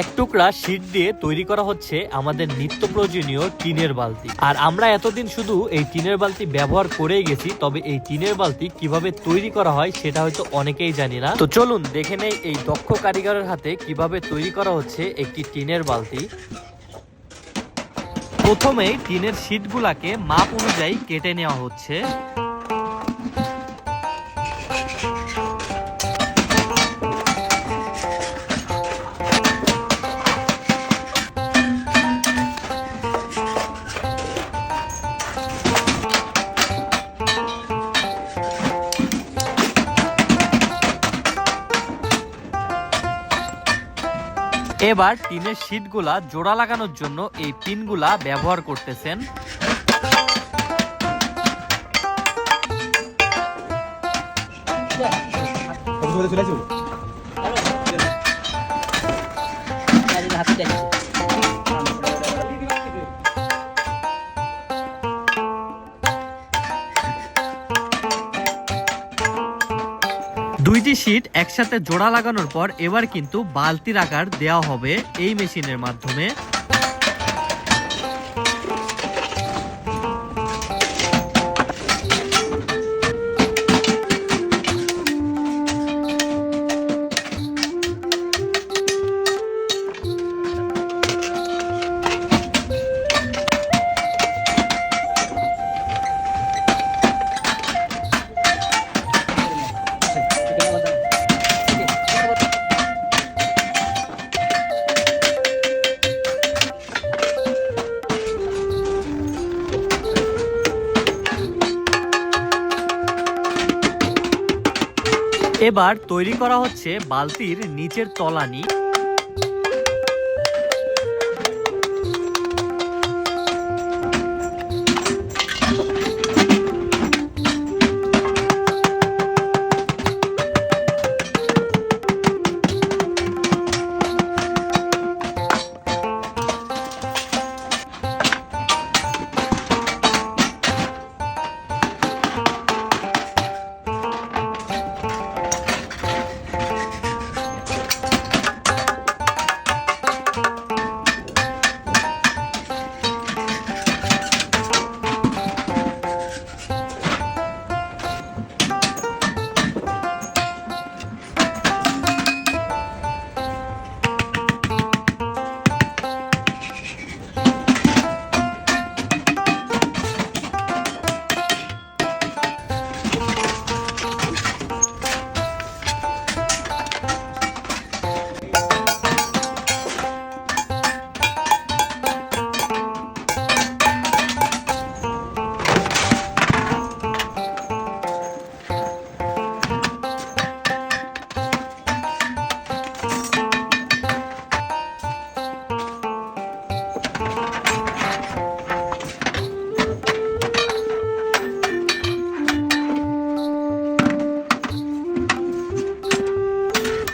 এক টুকরা শীট দিয়ে তৈরি করা হচ্ছে আমাদের নিত্য প্রয়োজনীয় টিনের বালতি। আর আমরা এতদিন শুধু এই টিনের বালতি ব্যবহার করেই গেছি, তবে এই টিনের বালতি কীভাবে তৈরি করা হয় সেটা হয়তো অনেকেই জানি না। তো চলুন দেখে নেই এই দক্ষ কারিগরের হাতে কীভাবে তৈরি করা হচ্ছে একটি টিনের বালতি। প্রথমেই টিনের শীটগুলাকে মাপ অনুযায়ী কেটে নেওয়া হচ্ছে। এবার টিনের শীটগুলা জোড়া লাগানোর জন্য এই পিনগুলা ব্যবহার করতেছেন। চলে দুইটি শীট একসাথে জোড়া লাগানোর পর এবার কিন্তু বালতির আকার দেওয়া হবে এই মেশিনের মাধ্যমে। এবার তৈরি করা হচ্ছে বালতির নিচের তলানি।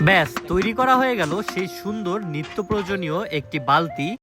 ব্যাস তৈরি করা হয়ে গেল সেই সুন্দর নিত্য প্রয়োজনীয় একটি বালতি।